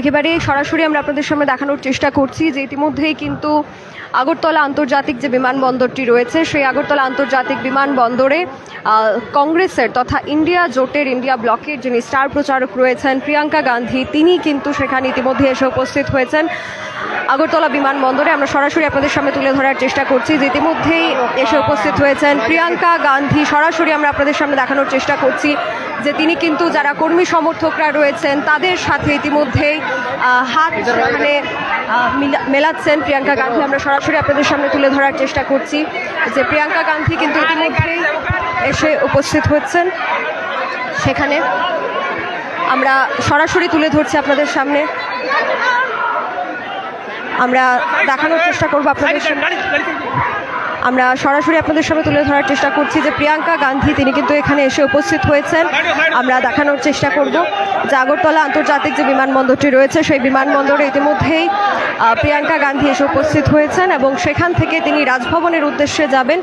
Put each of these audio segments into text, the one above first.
একেবারে সরাসরি আমরা আপনাদের সামনে দেখানোর চেষ্টা করছি যে ইতিমধ্যেই কিন্তু আগরতলা আন্তর্জাতিক যে বিমানবন্দরটি রয়েছে, সেই আগরতলা আন্তর্জাতিক বিমানবন্দরে কংগ্রেসের তথা ইন্ডিয়া জোটের, ইন্ডিয়া ব্লকের যিনি স্টার প্রচারক রয়েছেন, প্রিয়াঙ্কা গান্ধী, তিনি কিন্তু সেখানে ইতিমধ্যে এসে উপস্থিত হয়েছেন। আগরতলা বিমানবন্দরে আমরা সরাসরি আপনাদের সামনে তুলে ধরার চেষ্টা করছি। যে ইতিমধ্যেই এসে উপস্থিত হয়েছেন প্রিয়াঙ্কা গান্ধী। সরাসরি আমরা আপনাদের সামনে দেখানোর চেষ্টা করছি যে তিনি কিন্তু যারা কর্মী সমর্থকরা রয়েছেন, তাদের সাথে ইতিমধ্যেই হাত মিলা- মেলাচ্ছেন প্রিয়াঙ্কা গান্ধী। আমরা সরাসরি আপনাদের সামনে তুলে ধরার চেষ্টা করছি যে প্রিয়াঙ্কা গান্ধী কিন্তু ইতিমধ্যেই এসে উপস্থিত হচ্ছেন। সেখানে আমরা সরাসরি তুলে ধরছি আপনাদের সামনে। আমরা দেখানোর চেষ্টা করব আপনাদের আমরা সরাসরি আপনাদের সামনে তুলে ধরার চেষ্টা করছি যে প্রিয়াঙ্কা গান্ধী, তিনি কিন্তু এখানে এসে উপস্থিত হয়েছেন। আমরা দেখানোর চেষ্টা করব যে আগরতলা আন্তর্জাতিক যে বিমানবন্দরটি রয়েছে, সেই বিমানবন্দরে ইতিমধ্যেই প্রিয়াঙ্কা গান্ধী এসে উপস্থিত হয়েছেন এবং সেখান থেকে তিনি রাজভবনের উদ্দেশ্যে যাবেন।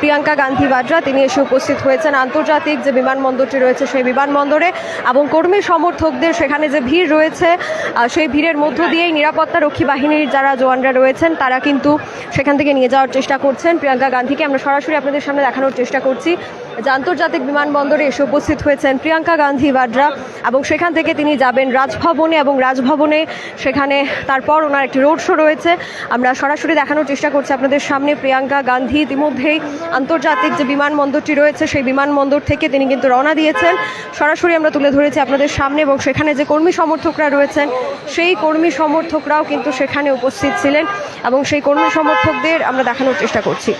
প্রিয়াঙ্কা গান্ধী বাড্রা, তিনি এসে উপস্থিত হয়েছেন। আন্তর্জাতিক যে বিমানবন্দরটি রয়েছে, সেই বিমানবন্দরে এবং কর্মী সমর্থকদের সেখানে যে ভিড় রয়েছে সেই ভিড়ের মধ্য দিয়েই নিরাপত্তা রক্ষী বাহিনীর যারা জওয়ানরা রয়েছেন, তারা কিন্তু সেখান থেকে নিয়ে যাওয়ার চেষ্টা করছেন প্রিয়াঙ্কা গান্ধীকে আমরা সরাসরি আপনাদের সামনে দেখানোর চেষ্টা করছি। যে আন্তর্জাতিক বিমানবন্দরে এসে উপস্থিত হয়েছেন প্রিয়াঙ্কা গান্ধী, বাড্রা, এবং সেখান থেকে তিনি যাবেন রাজভবনে এবং রাজভবনে সেখানে তারপর ওনার একটি রোড শো রয়েছে। আমরা সরাসরি দেখানোর চেষ্টা করছি আপনাদের সামনে প্রিয়াঙ্কা গান্ধী। ইতিমধ্যেই আন্তর্জাতিক যে বিমানবন্দরটি রয়েছে, সেই বিমানবন্দর থেকে তিনি কিন্তু রওনা দিয়েছেন। সরাসরি আমরা তুলে ধরেছি আপনাদের সামনে এবং সেখানে যে কর্মী সমর্থকরা রয়েছেন, সেই কর্মী সমর্থকরাও কিন্তু সেখানে উপস্থিত ছিলেন এবং সেই কর্মী সমর্থকদের আমরা দেখানোর চেষ্টা করছি।